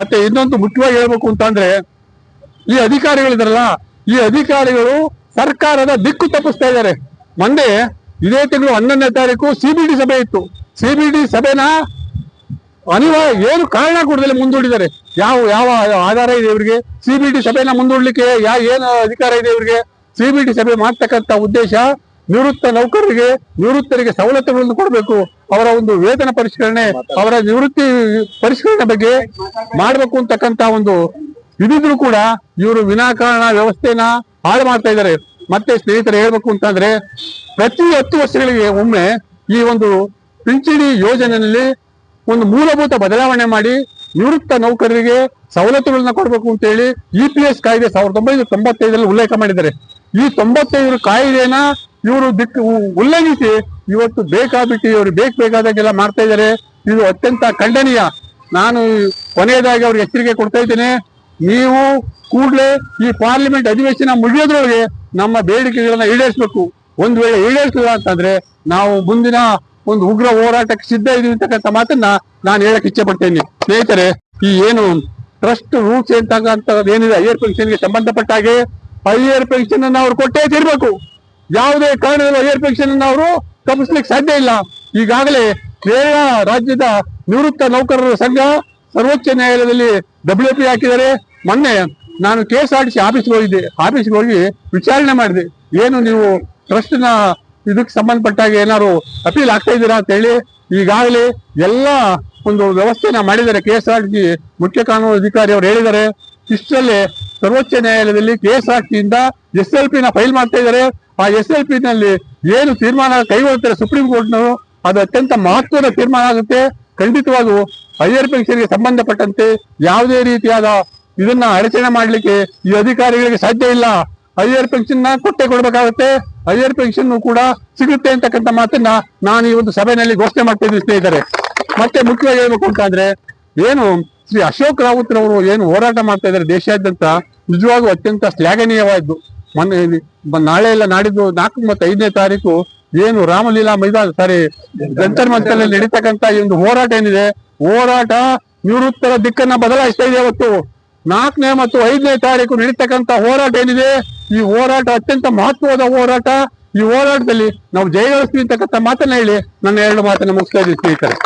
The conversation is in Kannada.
ಮತ್ತೆ ಇನ್ನೊಂದು ಮುಖ್ಯವಾಗಿ ಹೇಳ್ಬೇಕು ಅಂತಂದ್ರೆ ಈ ಅಧಿಕಾರಿಗಳಿದಾರಲ್ಲ ಈ ಅಧಿಕಾರಿಗಳು ಸರ್ಕಾರದ ದಿಕ್ಕು ತಪ್ಪಿಸ್ತಾ ಇದ್ದಾರೆ. ಮೊನ್ನೆ ಇದೇ ತಿಂಗಳು ಹನ್ನೊಂದನೇ ತಾರೀಕು ಸಿಬಿಡಿ ಸಭೆ ಇತ್ತು. ಸಿಬಿಡಿ ಸಭೆನ ಅನಿವಾರ್ಯ ಏನು ಕಾರಣ ಕೊಡದಲ್ಲಿ ಮುಂದೂಡಿದ್ದಾರೆ. ಯಾವ ಯಾವ ಆಧಾರ ಇದೆ ಇವರಿಗೆ? ಸಿಬಿಡಿ ಸಭೆನ ಮುಂದೂಡ್ಲಿಕ್ಕೆ ಯಾ ಏನು ಅಧಿಕಾರ ಇದೆ ಇವರಿಗೆ? ಸಿಬಿಡಿ ಸಭೆ ಮಾಡ್ತಕ್ಕಂಥ ಉದ್ದೇಶ ನಿವೃತ್ತ ನೌಕರರಿಗೆ, ನಿವೃತ್ತರಿಗೆ ಸವಲತ್ತುಗಳನ್ನು ಕೊಡಬೇಕು. ಅವರ ಒಂದು ವೇತನ ಪರಿಷ್ಕರಣೆ, ಅವರ ನಿವೃತ್ತಿ ಪರಿಷ್ಕರಣೆ ಬಗ್ಗೆ ಮಾಡಬೇಕು ಅಂತಕ್ಕಂತ ಒಂದು ಇದಿದ್ರು ಕೂಡ ಇವರು ವಿನಾಕಾರಣ ವ್ಯವಸ್ಥೆನ ಹಾಳು ಮಾಡ್ತಾ ಇದ್ದಾರೆ. ಮತ್ತೆ ಸ್ನೇಹಿತರು ಹೇಳ್ಬೇಕು ಅಂತಂದ್ರೆ, ಪ್ರತಿ ಹತ್ತು ವರ್ಷಗಳಿಗೆ ಒಮ್ಮೆ ಈ ಒಂದು ಪಿಂಚಣಿ ಯೋಜನೆಯಲ್ಲಿ ಒಂದು ಮೂಲಭೂತ ಬದಲಾವಣೆ ಮಾಡಿ ನಿವೃತ್ತ ನೌಕರರಿಗೆ ಸವಲತ್ತುಗಳನ್ನ ಕೊಡಬೇಕು ಅಂತ ಹೇಳಿ ಇ ಪಿ ಎಸ್ ಕಾಯ್ದೆ ಸಾವಿರದ ಒಂಬೈನೂರ ತೊಂಬತ್ತೈದರಲ್ಲಿ ಉಲ್ಲೇಖ ಮಾಡಿದ್ದಾರೆ. ಈ ತೊಂಬತ್ತೈದರ ಕಾಯ್ದೆನ ಇವರು ದಿಕ್ಕು ಉಲ್ಲಂಘಿಸಿ ಇವತ್ತು ಬೇಕಾಬಿಟ್ಟು ಇವರು ಬೇಕು ಬೇಕಾದಾಗೆಲ್ಲ ಮಾಡ್ತಾ ಇದ್ದಾರೆ. ಇದು ಅತ್ಯಂತ ಖಂಡನೀಯ. ನಾನು ಕೊನೆಯದಾಗಿ ಅವ್ರಿಗೆ ಎಚ್ಚರಿಕೆ ಕೊಡ್ತಾ ಇದ್ದೇನೆ. ನೀವು ಕೂಡಲೇ ಈ ಪಾರ್ಲಿಮೆಂಟ್ ಅಧಿವೇಶನ ಮುಗಿಯೋದ್ರೊಳಗೆ ನಮ್ಮ ಬೇಡಿಕೆಗಳನ್ನ ಈಡೇರಿಸಬೇಕು. ಒಂದು ವೇಳೆ ಈಡೇರಿಸಲಿಲ್ಲ ಅಂತಂದ್ರೆ ನಾವು ಮುಂದಿನ ಒಂದು ಉಗ್ರ ಹೋರಾಟಕ್ಕೆ ಸಿದ್ಧ ಇದೀವಿ ಅಂತಕ್ಕಂಥ ಮಾತನ್ನ ನಾನು ಹೇಳಕ್ ಇಚ್ಛೆ ಪಡ್ತೇನೆ. ಸ್ನೇಹಿತರೆ, ಈ ಏನು ಟ್ರಸ್ಟ್ ರೂಲ್ಸ್ ಏನಿದೆ ಹೈಯರ್ ಪೆನ್ಷನ್ಗೆ ಸಂಬಂಧಪಟ್ಟ ಹಾಗೆ ಹೈಯರ್ ಪೆನ್ಷನ್ ಅನ್ನ ಅವ್ರು ಕೊಟ್ಟೇ ತಿರ್ಬೇಕು ಯಾವುದೇ ಕಾರಣ ಹೈಯರ್ ಪೆನ್ಷನ್ ಅವರು ತಪ್ಪಿಸ್ಲಿಕ್ಕೆ ಸಾಧ್ಯ ಇಲ್ಲ. ಈಗಾಗಲೇ ಕೇರಳ ರಾಜ್ಯದ ನಿವೃತ್ತ ನೌಕರರ ಸಂಘ ಸರ್ವೋಚ್ಚ ನ್ಯಾಯಾಲಯದಲ್ಲಿ ಡಬ್ಲ್ಯೂ ಪಿ ಹಾಕಿದ್ದಾರೆ. ಮೊನ್ನೆ ನಾನು ಕೆ ಎಸ್ ಆರ್ ಟಿ ಆಫೀಸ್ಗೆ ಹೋಗಿದ್ದೆ. ಆಫೀಸ್ಗೆ ಹೋಗಿ ವಿಚಾರಣೆ ಮಾಡಿದೆ. ಏನು ನೀವು ಟ್ರಸ್ಟ್ನ ಇದಕ್ಕೆ ಸಂಬಂಧಪಟ್ಟಾಗ ಏನಾದ್ರು ಅಪೀಲ್ ಆಗ್ತಾ ಇದ್ದೀರಾ ಅಂತ ಹೇಳಿ ಈಗಾಗಲೇ ಎಲ್ಲ ಒಂದು ವ್ಯವಸ್ಥೆನ ಮಾಡಿದ್ದಾರೆ. ಕೆ ಎಸ್ ಆರ್ ಟಿ ಮುಖ್ಯ ಕಾನೂನು ಅಧಿಕಾರಿ ಅವರು ಹೇಳಿದ್ದಾರೆ. ಇಷ್ಟರಲ್ಲೇ ಸರ್ವೋಚ್ಚ ನ್ಯಾಯಾಲಯದಲ್ಲಿ ಕೆ ಎಸ್ ಆರ್ ಟಿಯಿಂದ ಎಸ್ ಎಲ್ ಪಿ ನ ಫೈಲ್ ಮಾಡ್ತಾ ಇದ್ದಾರೆ. ಆ ಎಸ್ ಎಲ್ ಪಿ ನಲ್ಲಿ ಏನು ತೀರ್ಮಾನ ಕೈಗೊಳ್ತಾರೆ ಸುಪ್ರೀಂ ಕೋರ್ಟ್ ನವರು ಅದು ಅತ್ಯಂತ ಮಹತ್ವದ ತೀರ್ಮಾನ ಆಗುತ್ತೆ. ಖಂಡಿತವಾಗೂ ಹೈಯರ್ ಪೆನ್ಷನ್ಗೆ ಸಂಬಂಧಪಟ್ಟಂತೆ ಯಾವುದೇ ರೀತಿಯಾದ ಇದನ್ನ ಅಡಚಣೆ ಮಾಡಲಿಕ್ಕೆ ಈ ಅಧಿಕಾರಿಗಳಿಗೆ ಸಾಧ್ಯ ಇಲ್ಲ. ಹೈಯರ್ ಪೆನ್ಷನ್ನ ಕೊಟ್ಟೆ ಕೊಡ್ಬೇಕಾಗುತ್ತೆ. ಹೈಯರ್ ಪೆನ್ಷನ್ ಕೂಡ ಸಿಗುತ್ತೆ ಅಂತಕ್ಕಂಥ ಮಾತನ್ನ ನಾನು ಈ ಒಂದು ಸಭೆಯಲ್ಲಿ ಘೋಷಣೆ ಮಾಡ್ತಾ ಇದ್ದೀನಿ ಸ್ನೇಹಿತರೆ. ಮತ್ತೆ ಮುಖ್ಯವಾಗಿ ಹೇಳ್ಬೇಕು ಅಂತಂದ್ರೆ ಏನು ಶ್ರೀ ಅಶೋಕ್ ರಾವತ್ ಅವರು ಏನು ಹೋರಾಟ ಮಾಡ್ತಾ ಇದ್ದಾರೆ ದೇಶಾದ್ಯಂತ ನಿಜವಾಗೂ ಅತ್ಯಂತ ಶ್ಲಾಘನೀಯವಾದ್ದು. ಮೊನ್ನೆ ನಾಳೆ ಎಲ್ಲ ನಾಡಿದ್ದು ನಾಲ್ಕು ಮತ್ತು ಐದನೇ ತಾರೀಕು ಏನು ರಾಮಲೀಲಾ ಮೈದಾನ, ಸಾರಿ ಜಂತರ್ ಮಂತರಲ್ಲಿ ನಡೀತಕ್ಕಂತ ಈ ಒಂದು ಹೋರಾಟ ಏನಿದೆ, ಹೋರಾಟ ನಿವೃತ್ತರ ದಿಕ್ಕನ್ನ ಬದಲಾಯಿಸ್ತಾ ಇದೆ ಅವತ್ತು. ನಾಲ್ಕನೇ ಮತ್ತು ಐದನೇ ತಾರೀಕು ನಡೀತಕ್ಕಂತ ಹೋರಾಟ ಏನಿದೆ, ಈ ಹೋರಾಟ ಅತ್ಯಂತ ಮಹತ್ವದ ಹೋರಾಟ. ಈ ಹೋರಾಟದಲ್ಲಿ ನಾವು ಜಯಗಳಿಸ್ತೀವಿ ಅಂತಕ್ಕಂಥ ಮಾತನ್ನ ಹೇಳಿ ನನ್ನ ಎರಡು ಮಾತನ್ನ ಮುಗಿಸ್ತಾ ಇದ್ದೀನಿ ಸ್ನೇಹಿತರೆ.